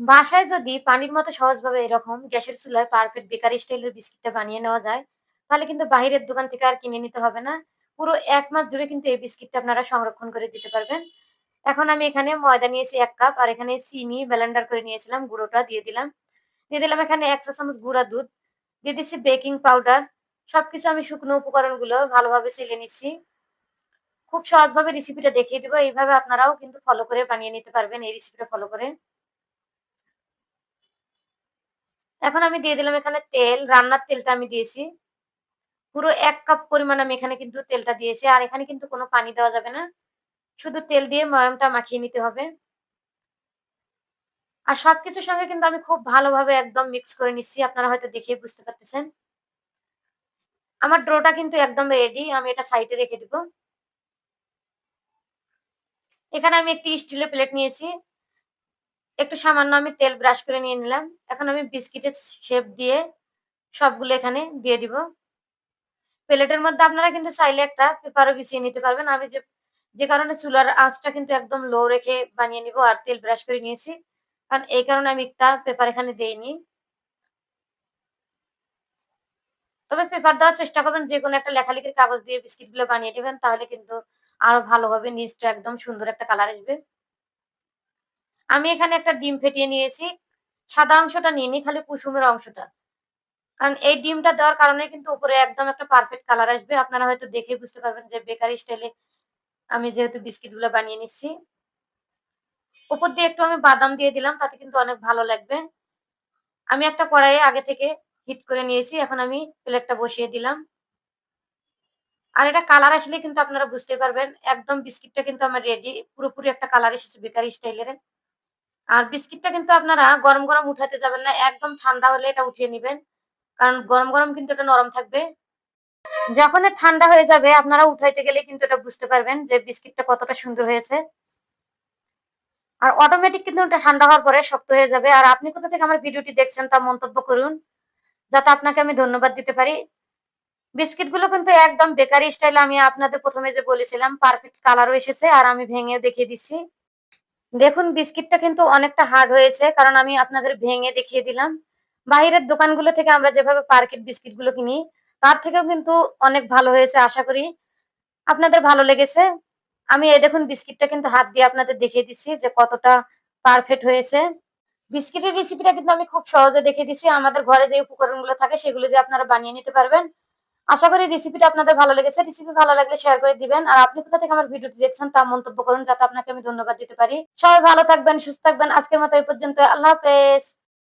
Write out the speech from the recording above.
বাসায় যদি পানির মতো সহজভাবে এরকম গ্যাসের চুলায় পারফেক্ট বেকারি স্টাইলের বিস্কিটটা বানিয়ে নেওয়া যায়, তাহলে কিন্তু বাহিরের দোকান থেকে আর কিনে নিতে হবে না। পুরো এক মাস জুড়ে কিন্তু এই বিস্কিটটা আপনারা সংরক্ষণ করে দিতে পারবেন। এখন আমি এখানে ময়দা নিয়েছি এক কাপ আর এখানে চিনি ব্লেন্ডার করে নিয়েছিলাম, গুঁড়োটা দিয়ে দিলাম। দিয়ে দিলাম এখানে ১ চা চামচ গুঁড়া দুধ, দিয়ে দিচ্ছি বেকিং পাউডার। সবকিছু আমি শুকনো উপকরণগুলো ভালোভাবে চেলে নিচ্ছি। খুব সহজভাবে রেসিপিটা দেখিয়ে দিব। এইভাবে আপনারাও কিন্তু ফলো করে বানিয়ে নিতে পারবেন এই রেসিপিটা ফলো করে। এখন আমি দিয়ে দিলাম এখানে তেল, রান্নার তেলটা আমি দিয়েছি। পুরো এক কাপ পরিমাণ আমি এখানে কিন্তু তেলটা দিয়েছি। আর এখানে কিন্তু কোনো পানি দেওয়া যাবে না। শুধু তেল দিয়ে ময়মটা মাখিয়ে নিতে হবে। আর সবকিছুর সঙ্গে কিন্তু আমি খুব ভালোভাবে একদম মিক্স করে নিচ্ছি। আপনারা হয়তো দেখেই বুঝতে পারতেছেন। আমার ড্রোটা কিন্তু একদম রেডি। আমি এটা সাইডে রেখে দিব। এখানে আমি একটি স্টিলের প্লেট নিয়েছি। একটু সামান্য আমি তেল ব্রাশ করে নিয়ে নিলাম। এখন আমি বিস্কিটের শেপ দিয়ে সবগুলো এখানে দিয়ে দিব। প্লেটের মধ্যে আপনারা কিন্তু চাইলে একটা পেপারও বিছিয়ে নিতে পারবেন। আমি যে যে কারণে চুলার আঁচটা কিন্তু একদম লো রেখে বানিয়ে নিব আর তেল ব্রাশ করে নিয়েছি। কারণ এই কারণে আমি একটা পেপার এখানে দেইনি। তবে পেপার দেওয়ার চেষ্টা করবেন, যে কোনো একটা লেখালেখির কাগজ দিয়ে বিস্কিটগুলো বানিয়ে নিবেন, তাহলে কিন্তু আরও ভালো হবে। নিচটা একদম সুন্দর একটা কালার আসবে। আমি এখানে একটা ডিম ফেটিয়ে নিয়েছি। সাদা অংশটা নিইনি, খালি কুসুমের অংশটা। কারণ এই ডিমটা দেওয়ার কারণে কিন্তু উপরে একদম একটা পারফেক্ট কালার আসবে। আপনারা হয়তো দেখে বুঝতে পারবেন যে বেকারি স্টাইলে আমি যেহেতু বিস্কিটগুলো বানিয়ে নিচ্ছি। উপর দিয়ে একটু আমি বাদাম দিয়ে দিলাম, তাতে কিন্তু অনেক ভালো লাগবে। আমি একটা কড়াইয়ে আগে থেকে হিট করে নিয়েছি। এখন আমি প্লেটটা বসিয়ে দিলাম। আর এটা কালার আসলে কিন্তু আপনারা বুঝতে পারবেন। একদম বিস্কিটটা কিন্তু আমার রেডি। পুরোপুরি একটা কালার এসেছে বেকারি স্টাইলের। আর বিস্কিটটা কিন্তু আপনারা গরম, গরম উঠাতে যাবেন না। একদম ঠান্ডা হলে এটা উঠিয়ে নেবেন কারণ গরম, গরম কিন্তু এটা নরম থাকবে। যখন ঠান্ডা হয়ে যাবে আপনারা উঠাইতে গেলে কিন্তু এটা বুঝতে পারবেন যে বিস্কিটটা কতটা সুন্দর হয়েছে। আর অটোমেটিক কিন্তু এটা ঠান্ডা হওয়ার পরে শক্ত হয়ে যাবে। আর আপনি কোথা থেকে আমার ভিডিওটি দেখছেন তা মন্তব্য করুন। যাতে আপনাকে আমি ধন্যবাদ দিতে পারি। বিস্কিটগুলো কিন্তু একদম বেকারি স্টাইল আমি আপনাদের প্রথমে যে বলেছিলাম পারফেক্ট কালারও এসেছে আর আমি ভেঙে দেখিয়ে দিচ্ছি। দেখুন, বিস্কিটটা কিন্তু অনেকটা হার্ড হয়েছে, কারণ আমি আপনাদের ভেঙে দেখিয়ে দিলাম। বাহিরের দোকানগুলো থেকে আমরা যেভাবে পারকেট বিস্কিটগুলো কিনি, তার থেকেও কিন্তু অনেক ভালো হয়েছে, আশা করি আপনাদের ভালো লেগেছে। আমি এই দেখুন, বিস্কিটটা কিন্তু হাত দিয়ে আপনাদের দেখিয়ে দিচ্ছি যে কতটা পারফেক্ট হয়েছে। বিস্কিটের রেসিপিটা কিন্তু আমি খুব সহজে দেখিয়ে দিচ্ছি। আমাদের ঘরে যে উপকরণগুলো থাকে, সেগুলো দিয়ে আপনারা বানিয়ে নিতে পারবেন। আশা করি রেসিপিটা আপনাদের ভালো লেগেছে। রেসিপি ভালো লাগলে শেয়ার করে দিবেন। আর আপনি কোথা থেকে আমার ভিডিওটি দেখছেন তা মন্তব্য করুন যাতে আপনাকে আমি ধন্যবাদ দিতে পারি। সবাই ভালো থাকবেন, সুস্থ থাকবেন। আজকের মতো এই পর্যন্ত। আল্লাহ হাফেজ।